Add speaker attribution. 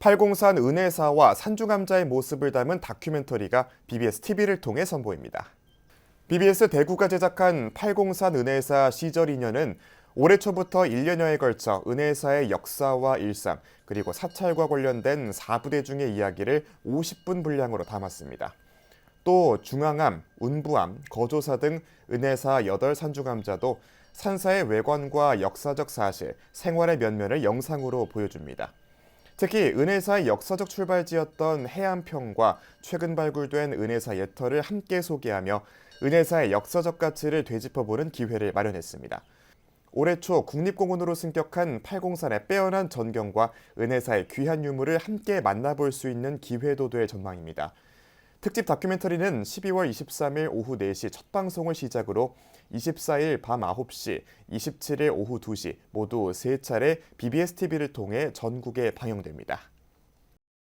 Speaker 1: 팔공산 은혜사와 산중감자의 모습을 담은 다큐멘터리가 BBS TV를 통해 선보입니다. BBS 대구가 제작한 팔공산 은혜사 시절 인연은 올해 초부터 1년여에 걸쳐 은혜사의 역사와 일상, 그리고 사찰과 관련된 4부대 중의 이야기를 50분 분량으로 담았습니다. 또 중앙암, 운부암, 거조사 등 은혜사 8산중감자도 산사의 외관과 역사적 사실, 생활의 면면을 영상으로 보여줍니다. 특히 은혜사의 역사적 출발지였던 해안평과 최근 발굴된 은혜사 예터를 함께 소개하며 은혜사의 역사적 가치를 되짚어보는 기회를 마련했습니다. 올해 초 국립공원으로 승격한 팔공산의 빼어난 전경과 은혜사의 귀한 유물을 함께 만나볼 수 있는 기회도 될 전망입니다. 특집 다큐멘터리는 12월 23일 오후 4시 첫 방송을 시작으로 24일 밤 9시, 27일 오후 2시 모두 세 차례 BBS TV를 통해 전국에 방영됩니다.